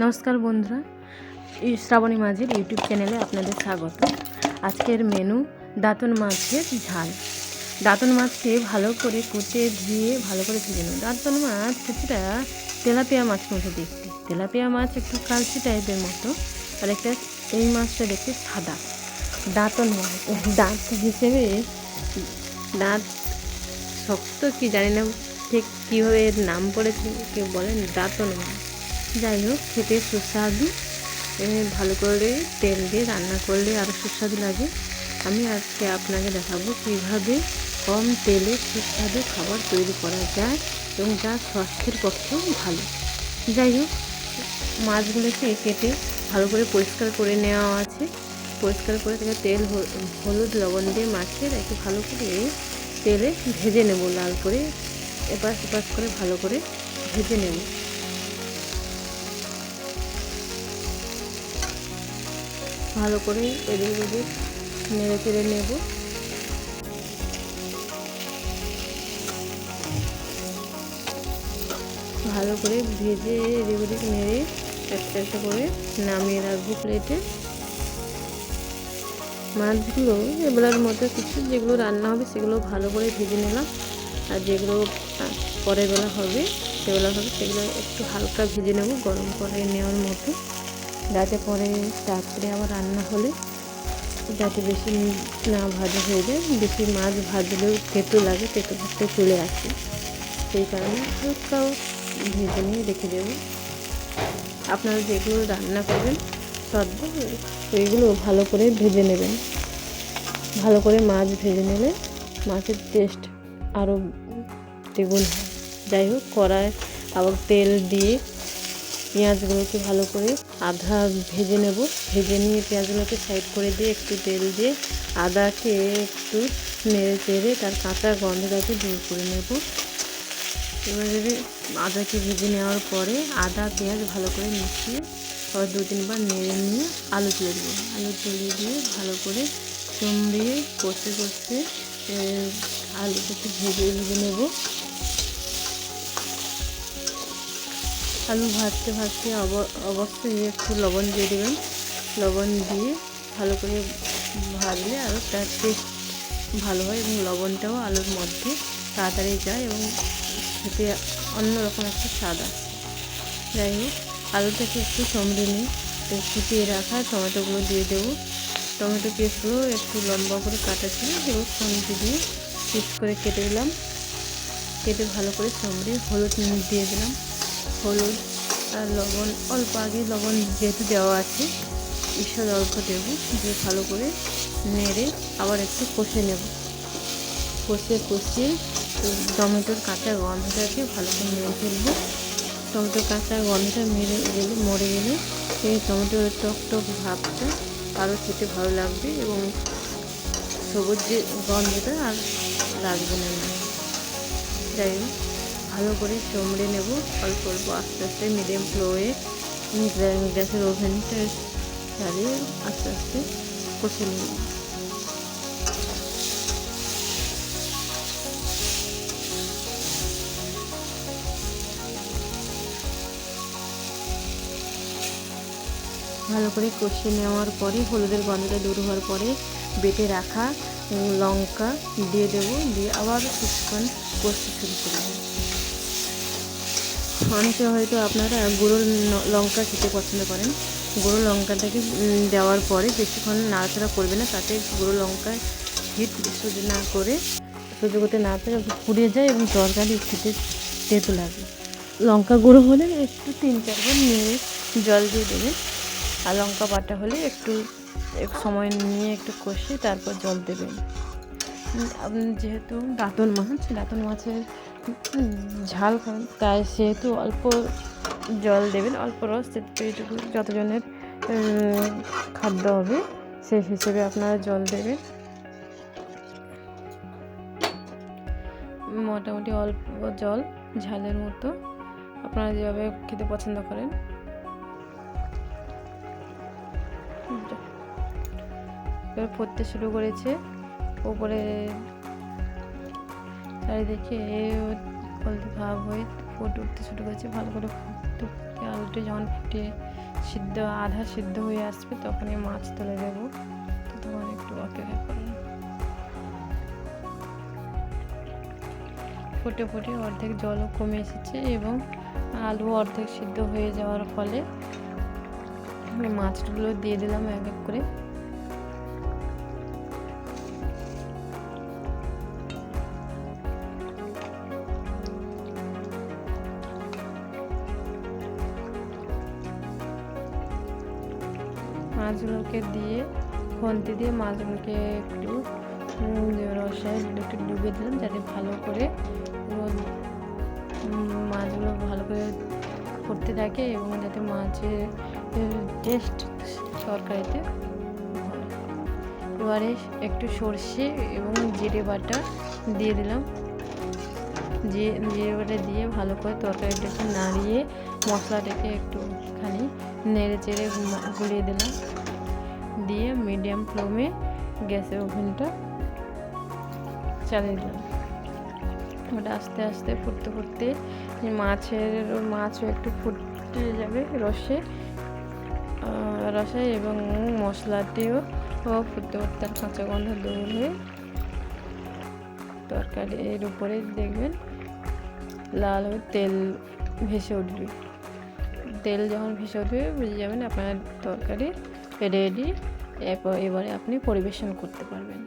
নমস্কার বন্ধুরা শ্রাবণী মাঝের ইউটিউব চ্যানেলে আপনাদের স্বাগত। আজকের মেনু দাঁতন মাছের ঝাল। দাঁতন মাছকে ভালো করে কুটে ধুয়ে, ভালো করে ভেজে নেব। দাঁতন মাছ কিছুটা তেলাপিয়া মাছ মতো দেখতে। তেলাপিয়া মাছ একটু কালচি টাইপের মতো আর একটা এই মাছটা দেখতে সাদা। দাঁতন মাছ, দাঁত হিসেবে, দাঁত শক্ত কি জানি না ঠিক কীভাবে এর নাম পড়েছে, কেউ বলেন দাঁতন মাছ। যাই হোক, খেতে সুস্বাদু। ভালো করে তেল দিয়ে রান্না করলে আরও সুস্বাদু লাগে। আমি আজকে আপনাকে দেখাবো কীভাবে কম তেলে সুস্বাদু খাবার তৈরি করা যায় এবং যা স্বাস্থ্যের পক্ষেও ভালো। যাই হোক, মাছগুলোকে কেটে ভালো করে পরিষ্কার করে নেওয়া আছে। পরিষ্কার করে তাকে তেল হলুদ লবণ দিয়ে মাছের একটু ভালো করে তেলে ভেজে নেব, লাল করে। এপাশ এপাশ করে ভালো করে ভেজে নেব। ভালো করে এদিক ওদিক নেড়ে চেড়ে নেব। ভালো করে ভেজে এদিক ওদিক নেড়ে একটা একটা করে নামিয়ে রাখব প্লেটে। মাছগুলো এবেলার মতো কিছু যেগুলো রান্না হবে সেগুলো ভালো করে ভেজে নিলাম। আর যেগুলো পরের বেলা হবে, সেগুলো হবে, সেগুলো একটু হালকা ভেজে নেব, গরম করে নেওয়ার মতো। যাতে পরে রাত্রে আবার রান্না হলে যাতে বেশি না ভাজা হয়ে যায়, বেশি মাছ ভাজলেও তেতো লাগে, তেতো ভাবতে চলে আসে। সেই কারণে হালকা ভেজে নিয়ে রেখে দেবো। আপনারা যেগুলো রান্না করবেন, সদ্য ওইগুলো ভালো করে ভেজে নেবেন। ভালো করে মাছ ভেজে নিলে মাছের টেস্ট আরও দ্বিগুণ হয়। যাই হোক, কড়ায় আবার তেল দিয়ে পেঁয়াজগুলোকে ভালো করে আধা ভেজে নেব। ভেজে নিয়ে পেঁয়াজগুলোকে সাইড করে দিয়ে একটু তেল দিয়ে আদাকে একটু নেড়ে চেড়ে তার কাঁচা গন্ধটাকে দূর করে নেব। এবারে আদাকে ভেজে নেওয়ার পরে আদা পেঁয়াজ ভালো করে মিশিয়ে আবার দু তিনবার নেড়ে নিয়ে আলু তুলে দেবো আলু তুলে দিয়ে ভালো করে চমড়িয়ে কষে কষে এ, আলুটাকে ভেজে ভেজে নেব। আলু ভাজতে ভাজতে অব- অবশ্যই একটু লবণ দিয়ে দেবেন। লবণ দিয়ে ভালো করে ভাজলে আরও তার টেস্ট ভালো হয় এবং লবণটাও আলুর মধ্যে তাড়াতাড়ি যায় এবং খেতে অন্যরকম একটা স্বাদ আসে। যাই হোক, আলুটাকে একটু সমড়ে নিই ফুটিয়ে রাখা টমেটোগুলো দিয়ে দেবো। টমেটো পিসগুলো একটু লম্বা করে কাটা ছিল খুন্তি দিয়ে পিস করে কেটে দিলাম কেটে ভালো করে সমড়ে হলুদ দিয়ে দিলাম। হলুদ আর লবণ, অল্প আগে লবণ যেহেতু দেওয়া আছে, ঈশ্বর অল্প দেবো, দিয়ে ভালো করে নেড়ে আবার একটু কষে নেব। কষে কষিয়ে টমেটোর কাঁচা গন্ধটাকে ভালো করে মেরে ফেলব। টমেটোর কাঁচা গন্ধটা মেরে গেলে, মরে গেলে সেই টমেটোর টক টক ভাবটা আরও খেতে ভালো লাগবে এবং সবুজ যে গন্ধটা আর লাগবে না। যাই হোক। ভালো করে চমড়ে নেব। অল্প অল্প, আস্তে আস্তে মিডিয়াম ফ্লোয়ে গ্যাসের ওভেনটা চালিয়ে আস্তে আস্তে কষে নেব। ভালো করে কষিয়ে নেওয়ার পরে, হলুদের গন্ধটা দূর হওয়ার পরে বেটে রাখা লঙ্কা দিয়ে দেবো। দিয়ে আবার কিছুক্ষণ কষতে শুরু করব অনেকে হয়তো আপনারা গুঁড়ো লঙ্কা খেতে পছন্দ করেন। গুঁড়ো লঙ্কাটাকে দেওয়ার পরে বেশিক্ষণ নাড়াচাড়া করবে না, তাতে গুঁড়ো লঙ্কায় হিট সহ্য না করে সহ্য করতে না পেরে পুড়িয়ে যায় এবং তরকারি খেতে তেতো লাগে। লঙ্কা গুঁড়ো হলে একটু তিন চারবার নিয়ে জল দিয়ে দেবেন। আর লঙ্কা বাটা হলে একটু, এক সময় নিয়ে একটু কষে তারপর জল দেবেন। যেহেতু দাঁতন মাছ, দাঁতন মাছের ঝাল খান। তাই সেহেতু অল্প জল দেবেন, অল্প রস যেটুকু যতজনের খাদ্য হবে, সেই হিসেবে আপনারা জল দেবেন। মোটামুটি অল্প জল, ঝালের মতো। আপনারা যেভাবে খেতে পছন্দ করেন। ফুটতে শুরু করেছে। উপরে চারিদিকে হলদি ভাব হয়ে ফুট উঠতে শুরু করেছে, ভালো করে ফুট থেকে আলুটা যখন ফুটে সিদ্ধ, আধা সিদ্ধ হয়ে আসবে তখনই মাছ তুলে দেবো। তো তখন একটু অপেক্ষা করুন ফুটে ফুটে অর্ধেক জলও কমে এসেছে এবং আলু অর্ধেক সিদ্ধ হয়ে যাওয়ার ফলে মাছগুলো দিয়ে দিলাম এক এক করে। মাছগুলোকে দিয়ে খন্তি দিয়ে মাছগুলোকে একটু রসায় একটু ডুবে দিলাম যাতে ভালো করে মাছগুলো ভালো করে ফুটতে থাকে এবং যাতে মাছের টেস্ট তরকারিতে। এবারে একটু সর্ষে এবং জিরে বাটা দিয়ে দিলাম জিরে বাটা দিয়ে ভালো করে তরকারিটাকে নাড়িয়ে মশলাটাকে একটুখানি নেড়ে চেড়ে গুলিয়ে দিলাম। দিয়ে মিডিয়াম ফ্লেমে গ্যাসের ওভেনটা চালিয়ে দিলাম। ওটা আস্তে আস্তে ফুটতে ফুটতে মাছের, মাছও একটু ফুটতে যাবে রসে রসে এবং মশলাটিও ফুটতে ফুটতে কাঁচা গন্ধ দূর হয়ে তরকারি এর উপরে দেখবেন লাল হয়ে তেল ভেসে উঠবে। তেল যখন ভেসে উঠবে, বুঝে যাবেন আপনার তরকারি রেডি এরপর এবারে আপনি পরিবেশন করতে পারবেন।